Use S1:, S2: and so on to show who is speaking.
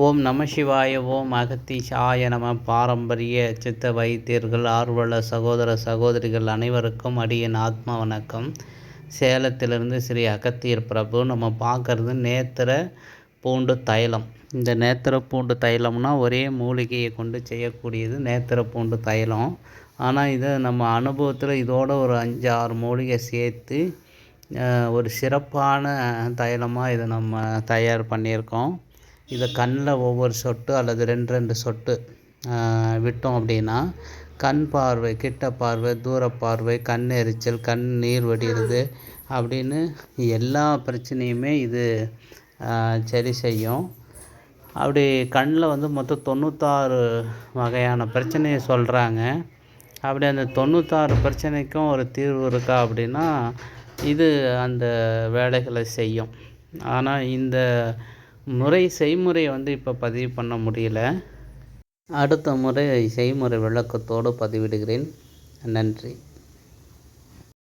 S1: ஓம் நம சிவாய ஓம் அகத்தீஷாய நம. பாரம்பரிய சித்த வைத்தியர்கள் ஆர்வலர் சகோதர சகோதரிகள் அனைவருக்கும் அடியின் ஆத்மா வணக்கம். சேலத்திலிருந்து ஸ்ரீ அகத்தியர் பிரபு. நம்ம பார்க்குறது நேத்திர பூண்டு தைலம். இந்த நேத்திர பூண்டு தைலம்னா ஒரே மூலிகையை கொண்டு செய்யக்கூடியது நேத்திர பூண்டு தைலம். ஆனால் இதை நம்ம அனுபவத்தில் இதோட ஒரு அஞ்சு ஆறு மூலிகை சேர்த்து ஒரு சிறப்பான தைலமாக இதை நம்ம தயார் பண்ணியிருக்கோம். இதை கண்ணில் ஒவ்வொரு சொட்டு அல்லது ரெண்டு ரெண்டு சொட்டு விட்டோம் அப்படின்னா கண் பார்வை கிட்ட பார்வை தூர பார்வை கண் எரிச்சல் கண் நீர் வடிகிறது அப்படின்னு எல்லா பிரச்சனையுமே இது சரி செய்யும். அப்படி கண்ணில் வந்து மொத்தம் தொண்ணூத்தாறு வகையான பிரச்சனையை சொல்கிறாங்க அப்படி அந்த தொண்ணூத்தாறு பிரச்சனைக்கும் ஒரு தீர்வு இருக்கா அப்படின்னா இது அந்த வேலைகளை செய்யும். ஆனால் இந்த முறை செய்முறை வந்து இப்போ பதிவு பண்ண முடியல. அடுத்த முறை செய்முறை விளக்கத்தோடு பதிவிடுகிறேன். நன்றி.